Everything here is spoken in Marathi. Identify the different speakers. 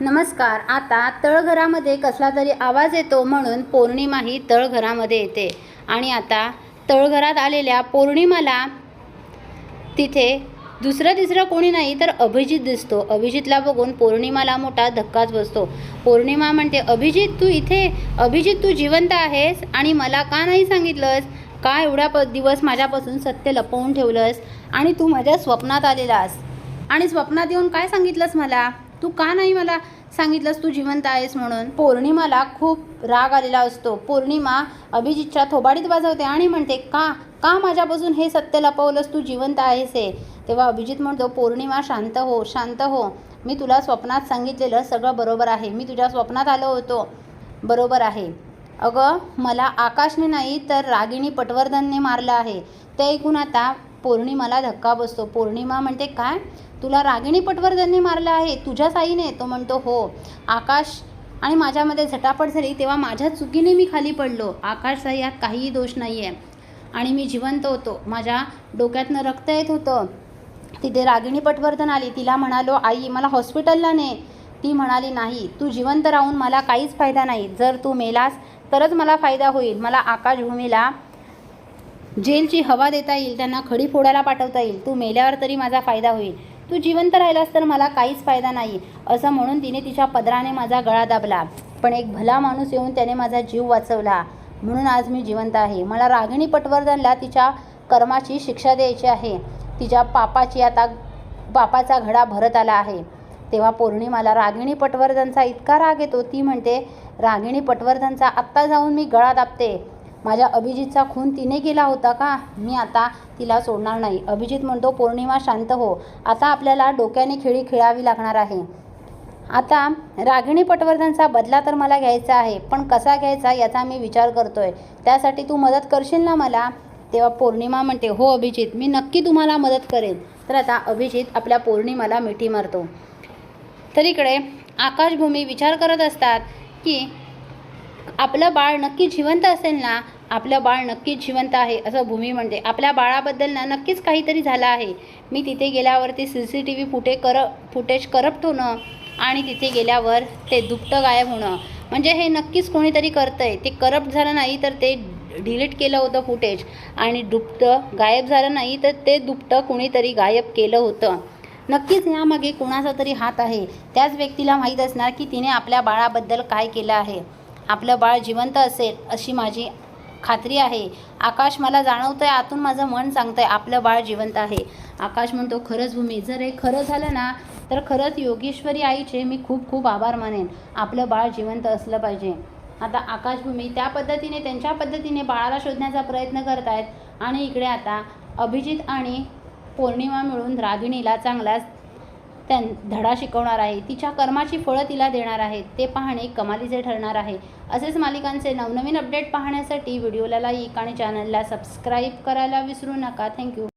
Speaker 1: नमस्कार आता तळघरामध्ये कसला तरी आवाज येतो म्हणून पौर्णिमा ही तळघरामध्ये येते. आणि आता तळघरात आलेल्या पौर्णिमाला तिथे दुसरं तिसरं कोणी नाही तर अभिजित दिसतो. अभिजितला बघून पौर्णिमाला मोठा धक्काच बसतो. पौर्णिमा म्हणते अभिजित तू इथे? अभिजित तू जिवंत आहेस? आणि मला का नाही सांगितलंस? का एवढ्या प दिवस माझ्यापासून सत्य लपवून ठेवलंस? आणि तू माझ्या स्वप्नात आलेलास आणि स्वप्नात येऊन काय सांगितलंस मला? तू का नाही मला सांगितलंस तू जिवंत आहेस म्हणून? पौर्णिमाला खूप राग आलेला असतो. पौर्णिमा अभिजितच्या थोबाडीत वाजवते आणि म्हणते का का माझ्यापासून हे सत्य लपवलंस तू जिवंत आहेस हे? तेव्हा अभिजित म्हणतो पौर्णिमा शांत हो शांत हो. मी तुला स्वप्नात सांगितलेलं सगळं बरोबर आहे. मी तुझ्या स्वप्नात आलो होतो. बरोबर आहे. अगं मला आकाशने नाही तर रागिणी पटवर्धनने मारलं आहे. ते ऐकून आता पौर्णिमाला धक्का बसतो. पौर्णिमा म्हणते काय? तुला रागिणी पटवर्धनने मारलं आहे. तुझ्याच आईने तो म्हणतो हो आकाश आणि माझ्यामध्ये झटापट झाली तेव्हा माझ्या चुकीने मी खाली पडलो. आकाशचा यात काहीही दोष नाही आहे आणि मी जिवंत होतो. माझ्या डोक्यातनं रक्त येत होतं. तिथे रागिणी पटवर्धन आली. तिला म्हणालो आई मला हॉस्पिटलला ने. ती म्हणाली नाही तू जिवंत राहून मला काहीच फायदा नाही. जर तू मेलास तरच मला फायदा होईल. मला आकाशभूमीला जेलची हवा देता येईल त्यांना खडी फोडायला पाठवता येईल. तू मेल्यावर तरी माझा फायदा होईल. तू जिवंत राहिलास तर मला काहीच फायदा नाही असं म्हणून तिने तिच्या पदराने माझा गळा दाबला. पण एक भला माणूस येऊन त्याने माझा जीव वाचवला. म्हणून आज मी जिवंत आहे. मला रागिणी पटवर्धनला तिच्या कर्माची शिक्षा द्यायची आहे. तिच्या पापाची आता पापाचा घडा भरत आला आहे. तेव्हा पौर्णिमाला रागिणी पटवर्धनचा इतका राग येतो ती म्हणते रागिणी पटवर्धनचा आत्ता जाऊन मी गळा दाबते. माझ्या अभिजितचा खून तिने केला होता का? मी आता तिला सोडणार नाही. अभिजित म्हणतो पौर्णिमा शांत हो. आता आपल्याला डोक्याने खेळी खेळावी लागणार आहे. आता रागिणी पटवर्धनचा बदला तर मला घ्यायचा आहे पण कसा घ्यायचा याचा मी विचार करतोय. त्यासाठी तू मदत करशील ना मला? तेव्हा पौर्णिमा म्हणते हो अभिजित मी नक्की तुम्हाला मदत करेन. तर आता अभिजित आपल्या पौर्णिमाला मिठी मारतो. तर इकडे आकाशभूमी विचार करत असतात की आपलं बाळ नक्की जिवंत असेल ना आपलं बाळ नक्कीच जिवंत आहे असं भूमी म्हणते. आपल्या बाळाबद्दल ना नक्कीच काहीतरी झालं आहे. मी तिथे गेल्यावरती सी सी टी व्ही फुटे कर फुटेज करप्ट होणं आणि तिथे गेल्यावर ते दुपटं गायब होणं. म्हणजे हे नक्कीच कोणीतरी करतं आहे ते करप्ट झालं नाही तर ते डिलीट केलं होतं फुटेज. आणि दुपटं गायब झालं नाही तर ते दुपटं कुणीतरी गायब केलं होतं. नक्कीच यामागे कोणाचा तरी हात आहे. त्याच व्यक्तीला माहीत असणार की तिने आपल्या बाळाबद्दल काय केलं आहे. आपलं बाळ जिवंत असेल अशी माझी खात्री आहे. आकाश मला जाणवतंय आतून माझं मन सांगतंय आपलं बाळ जिवंत आहे. आकाश म्हणतो खरंच भूमी जर हे खरं झालं ना तर खरंच योगेश्वरी आईचे मी खूप खूप आभार मानेन. आपलं बाळ जिवंत असलं पाहिजे. आता आकाशभूमी त्या पद्धतीने त्यांच्या पद्धतीने बाळाला शोधण्याचा प्रयत्न करत आहेत आणि इकडे आता अभिजित आणि पौर्णिमा मिळून रागिणीला चांगलाच त्यां धडा शिकवणार आहे तिच्या कर्माची फळं तिला देणार आहेत ते पाहणे कमालीचे ठरणार आहे. असेच मालिकांचे नवनवीन अपडेट पाहण्यासाठी व्हिडिओला लाईक आणि चॅनलला सबस्क्राईब करायला विसरू नका. थँक्यू